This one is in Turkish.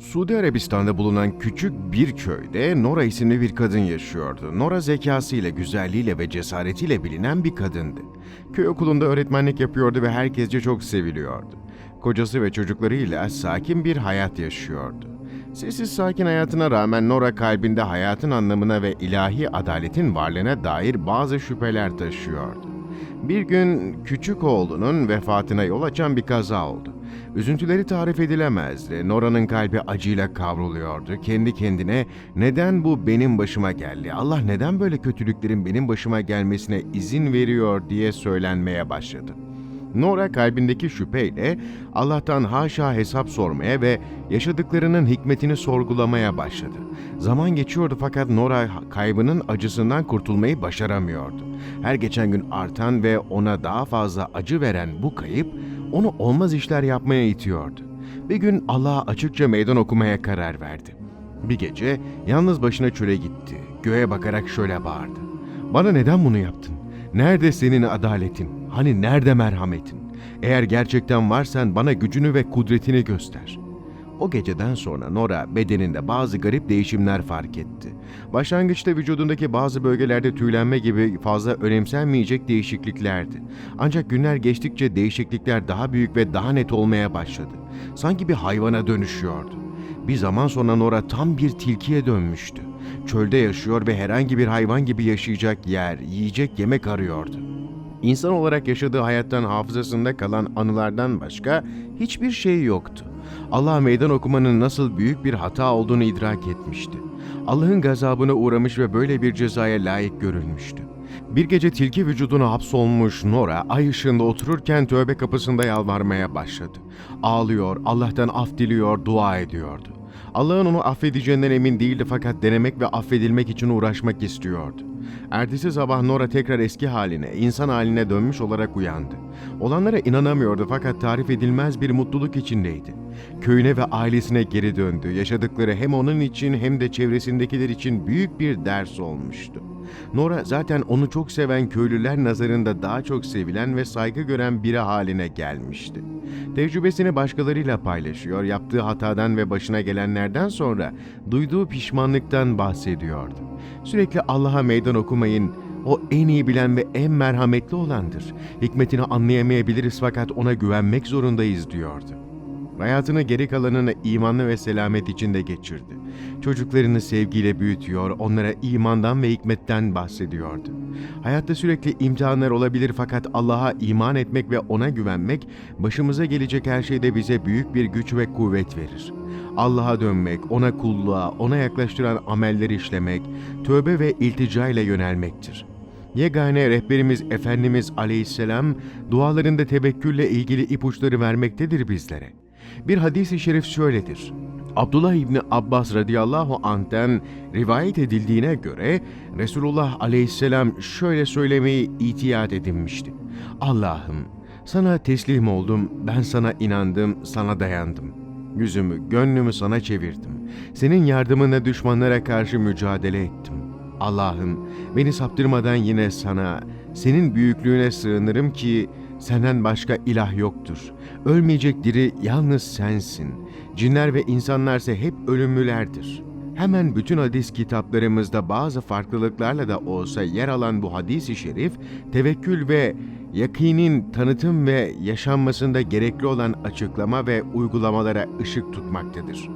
Suudi Arabistan'da bulunan küçük bir köyde Nora isimli bir kadın yaşıyordu. Nora zekasıyla, güzelliğiyle ve cesaretiyle bilinen bir kadındı. Köy okulunda öğretmenlik yapıyordu ve herkesce çok seviliyordu. Kocası ve çocuklarıyla sakin bir hayat yaşıyordu. Sessiz sakin hayatına rağmen Nora kalbinde hayatın anlamına ve ilahi adaletin varlığına dair bazı şüpheler taşıyordu. Bir gün küçük oğlunun vefatına yol açan bir kaza oldu. Üzüntüleri tarif edilemezdi. Nora'nın kalbi acıyla kavruluyordu. Kendi kendine neden bu benim başıma geldi? Allah neden böyle kötülüklerin benim başıma gelmesine izin veriyor diye söylenmeye başladı. Nora kalbindeki şüpheyle Allah'tan haşa hesap sormaya ve yaşadıklarının hikmetini sorgulamaya başladı. Zaman geçiyordu fakat Nora kaybının acısından kurtulmayı başaramıyordu. Her geçen gün artan ve ona daha fazla acı veren bu kayıp onu olmaz işler yapmaya itiyordu. Bir gün Allah'a açıkça meydan okumaya karar verdi. Bir gece yalnız başına çöle gitti. Göğe bakarak şöyle bağırdı. Bana neden bunu yaptın? Nerede senin adaletin? Hani nerede merhametin? Eğer gerçekten varsan bana gücünü ve kudretini göster. O geceden sonra Nora bedeninde bazı garip değişimler fark etti. Başlangıçta vücudundaki bazı bölgelerde tüylenme gibi fazla önemsenmeyecek değişikliklerdi. Ancak günler geçtikçe değişiklikler daha büyük ve daha net olmaya başladı. Sanki bir hayvana dönüşüyordu. Bir zaman sonra Nora tam bir tilkiye dönmüştü. Çölde yaşıyor ve herhangi bir hayvan gibi yaşayacak yer, yiyecek yemek arıyordu. İnsan olarak yaşadığı hayattan hafızasında kalan anılardan başka hiçbir şey yoktu. Allah meydan okumanın nasıl büyük bir hata olduğunu idrak etmişti. Allah'ın gazabına uğramış ve böyle bir cezaya layık görülmüştü. Bir gece tilki vücuduna hapsolmuş Nora, ay ışığında otururken tövbe kapısında yalvarmaya başladı. Ağlıyor, Allah'tan af diliyor, dua ediyordu. Allah'ın onu affedeceğinden emin değildi fakat denemek ve affedilmek için uğraşmak istiyordu. Ertesi sabah Nora tekrar eski haline, insan haline dönmüş olarak uyandı. Olanlara inanamıyordu fakat tarif edilmez bir mutluluk içindeydi. Köyüne ve ailesine geri döndü. Yaşadıkları hem onun için hem de çevresindekiler için büyük bir ders olmuştu. Nora zaten onu çok seven köylüler nazarında daha çok sevilen ve saygı gören biri haline gelmişti. Tecrübesini başkalarıyla paylaşıyor, yaptığı hatadan ve başına gelenlerden sonra duyduğu pişmanlıktan bahsediyordu. Sürekli Allah'a meydan okumayın, o en iyi bilen ve en merhametli olandır. Hikmetini anlayamayabiliriz fakat ona güvenmek zorundayız diyordu. Hayatını geri kalanını imanlı ve selamet içinde geçirdi. Çocuklarını sevgiyle büyütüyor, onlara imandan ve hikmetten bahsediyordu. Hayatta sürekli imtihanlar olabilir fakat Allah'a iman etmek ve ona güvenmek, başımıza gelecek her şeyde bize büyük bir güç ve kuvvet verir. Allah'a dönmek, ona kulluğa, ona yaklaştıran amelleri işlemek, tövbe ve iltica ile yönelmektir. Yegane rehberimiz Efendimiz Aleyhisselam dualarında tevekkülle ilgili ipuçları vermektedir bizlere. Bir hadis-i şerif şöyledir. Abdullah İbni Abbas radıyallahu anh'ten rivayet edildiğine göre Resulullah aleyhisselam şöyle söylemeyi itiyat edinmişti. Allah'ım sana teslim oldum, ben sana inandım, sana dayandım. Yüzümü, gönlümü sana çevirdim. Senin yardımına düşmanlara karşı mücadele ettim. Allah'ım beni saptırmadan yine sana, senin büyüklüğüne sığınırım ki senden başka ilah yoktur. Ölmeyecek diri yalnız sensin. Cinler ve insanlarsa hep ölümlülerdir. Hemen bütün hadis kitaplarımızda bazı farklılıklarla da olsa yer alan bu hadis-i şerif, tevekkül ve yakinin tanıtım ve yaşanmasında gerekli olan açıklama ve uygulamalara ışık tutmaktadır.